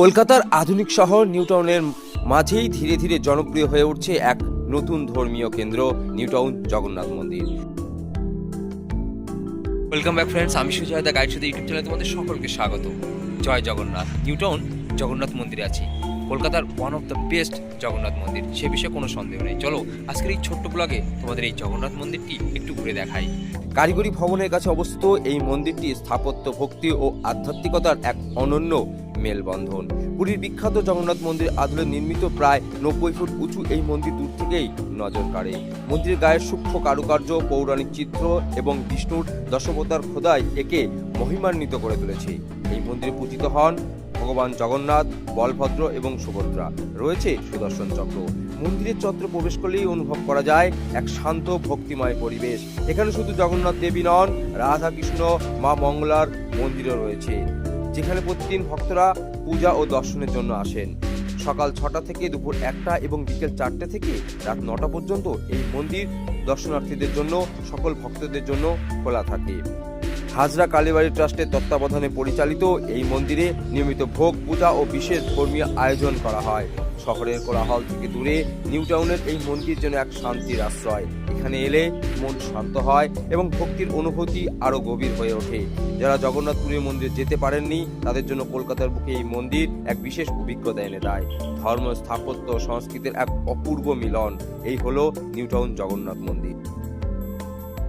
কলকাতার আধুনিক শহর নিউটাউনের মাঝেই ধীরে ধীরে জনপ্রিয় হয়ে উঠছে এক নতুন ধর্মীয় কেন্দ্র, নিউটাউন জগন্নাথ মন্দির। ওয়েলকাম ব্যাক ফ্রেন্ডস আমি সুজয় দা গাইড সাথে ইউটিউব চ্যানেলে তোমাদের সকলকে স্বাগত। জয় জগন্নাথ। নিউটাউন জগন্নাথ মন্দিরে আছি। কলকাতার one of the best Jagannath মন্দির, সে বিষয়ে কোনো সন্দেহ নেই। চলো, আজকের এই ছোট্ট ব্লগে তোমাদের এই জগন্নাথ মন্দিরটি একটু ঘুরে দেখাই। কারিগরি ভবনের কাছে অবস্থিত এই মন্দিরটি স্থাপত্য, ভক্তি ও আধ্যাত্মিকতার এক অনন্য মেলবন্ধন। পুরীর বিখ্যাত জগন্নাথ মন্দির আদলে নির্মিত প্রায় নব্বই ফুট উঁচু এই মন্দির দূর থেকেই নজর কাড়ে। মন্দিরের গায়ের সূক্ষ্ম কারুকার্য, পৌরাণিক চিত্র এবং বিষ্ণুর দশবতার খোদাই একে মহিমান্বিত করে তুলেছে। এই মন্দিরে পূজিত হন ভগবান জগন্নাথ, বলভদ্র এবং সুভদ্রা। রয়েছে সুদর্শন চক্র। মন্দিরের চত্র প্রবেশ করলেই অনুভব করা যায় এক শান্ত, ভক্তিময় পরিবেশ। এখানে শুধু জগন্নাথ দেবী নন রাধা কৃষ্ণ মা মঙ্গলার মন্দিরও রয়েছে। যেখানে প্রতিদিন ভক্তরা পূজা ও দর্শনের জন্য আসেন। সকাল ছটা থেকে দুপুর একটা এবং বিকেল চারটে থেকে রাত নটা পর্যন্ত এই মন্দির দর্শনার্থীদের জন্য, সকল ভক্তদের জন্য খোলা থাকে। হাজরা কালীবাড়ি ট্রাস্টের তত্ত্বাবধানে পরিচালিত এই মন্দিরে নিয়মিত ভোগ পূজা ও বিশেষ ধর্মীয় আয়োজন করা হয়। শহরের কোলাহল থেকে দূরে নিউ টাউনের এই মন্দির যেন এক শান্তির আশ্রয়। এখানে এলে মন শান্ত হয় এবং ভক্তির অনুভূতি আরও গভীর হয়ে ওঠে। যারা জগন্নাথপুরী মন্দিরে যেতে পারেননি, তাদের জন্য কলকাতার বুকে এই মন্দির এক বিশেষ অভিজ্ঞতা এনে দেয়। ধর্ম, স্থাপত্য সংস্কৃতির এক অপূর্ব মিলন। এই হলো নিউ টাউন জগন্নাথ মন্দির।